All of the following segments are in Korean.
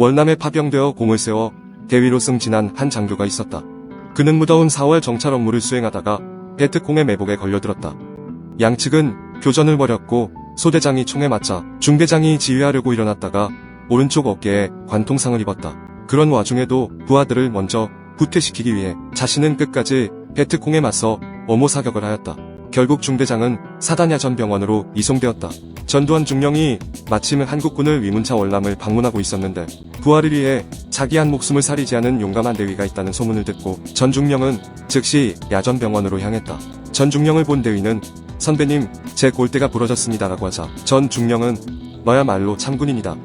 월남에 파병되어 공을 세워 대위로 승진한 한 장교가 있었다. 그는 무더운 4월 정찰 업무를 수행하다가 베트콩의 매복에 걸려들었다. 양측은 교전을 벌였고 소대장이 총에 맞자 중대장이 지휘하려고 일어났다가 오른쪽 어깨에 관통상을 입었다. 그런 와중에도 부하들을 먼저 후퇴시키기 위해 자신은 끝까지 베트콩에 맞서 어모 사격을 하였다. 결국 중대장은 사단야전 병원으로 이송되었다. 전두환 중령이 마침 한국군을 위문차 월남을 방문하고 있었는데 부하를 위해 자기 한 목숨을 사리지 않은 용감한 대위가 있다는 소문을 듣고 전 중령은 즉시 야전병원으로 향했다. 전 중령을 본 대위는 선배님 제 골대가 부러졌습니다라고 하자 전 중령은 너야말로 참군인이다.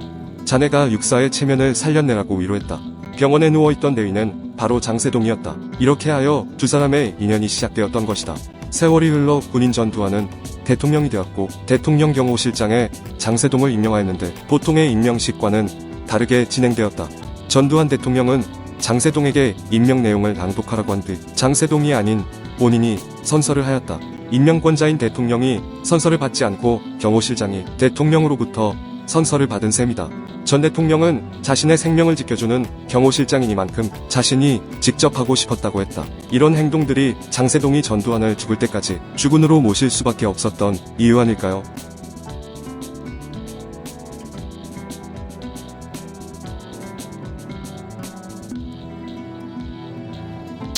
자네가 육사의 체면을 살렸네라고 위로했다. 병원에 누워있던 대위는 바로 장세동이었다. 이렇게 하여 두 사람의 인연이 시작되었던 것이다. 세월이 흘러 군인 전두환은 대통령이 되었고 대통령 경호실장에 장세동을 임명하였는데 보통의 임명식과는 다르게 진행되었다. 전두환 대통령은 장세동에게 임명 내용을 낭독하라고 한 뒤 장세동이 아닌 본인이 선서를 하였다. 임명권자인 대통령이 선서를 받지 않고 경호실장이 대통령으로부터 선서를 받은 셈이다. 전 대통령은 자신의 생명을 지켜주는 경호실장이니만큼 자신이 직접 하고 싶었다고 했다. 이런 행동들이 장세동이 전두환을 죽을 때까지 주군으로 모실 수밖에 없었던 이유 아닐까요?